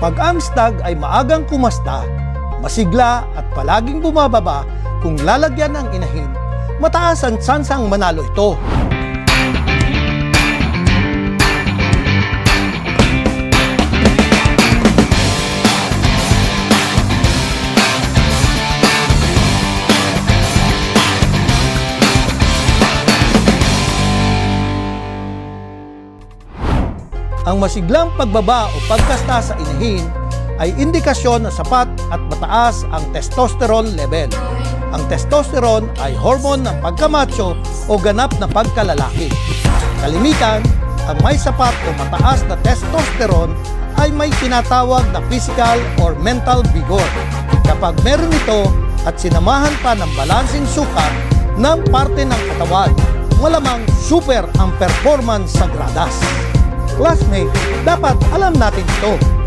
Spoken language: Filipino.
Pag ang stag ay maagang kumasta, masigla at palaging bumababa kung lalagyan ng inahin, mataas ang tsansang manalo ito. Ang masiglang pagbaba o pagkasta sa inahin ay indikasyon na sapat at mataas ang testosterone level. Ang testosterone ay hormone ng pagkamacho o ganap na pagkalalaki. Kalimitan, ang may sapat o mataas na testosterone ay may tinatawag na physical or mental vigor. Kapag meron ito at sinamahan pa ng balansing sukat ng parte ng katawan, malamang super ang performance sa gradas. Classmate, dapat alam natin ito.